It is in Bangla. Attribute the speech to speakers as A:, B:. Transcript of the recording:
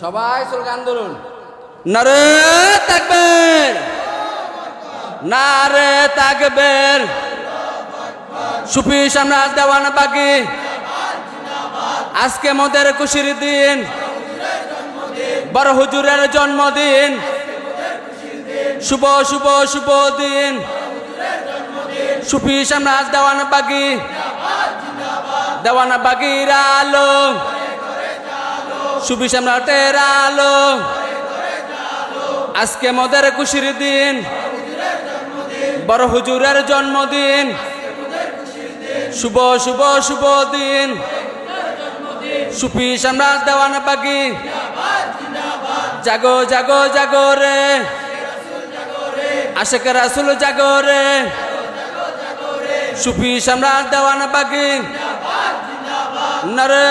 A: সবাই স্লোগান ধরুন। নারে তাকবের। নারে তাকবের। সুফি সম্রাট দেওয়ান বাকি। আজকে মোদের খুশির দিন। বড় হুজুরের জন্মদিন। শুভ শুভ শুভ দিন। সুফি সম্রাট দেওয়ান বাগি দেওয়ান বাগির আলো। সুফি সম্রাটের আলো। আজকে মোদের খুশির দিন। বড় হুজুরের জন্মদিন। শুভ শুভ শুভ দিন। সুফি সম্রাট দেওয়ান বাগি জাগো জাগো জাগো রে। আশেখ রাসুল জাগো রে। সুফি সম্রাট দেওয়ান বাগি নরে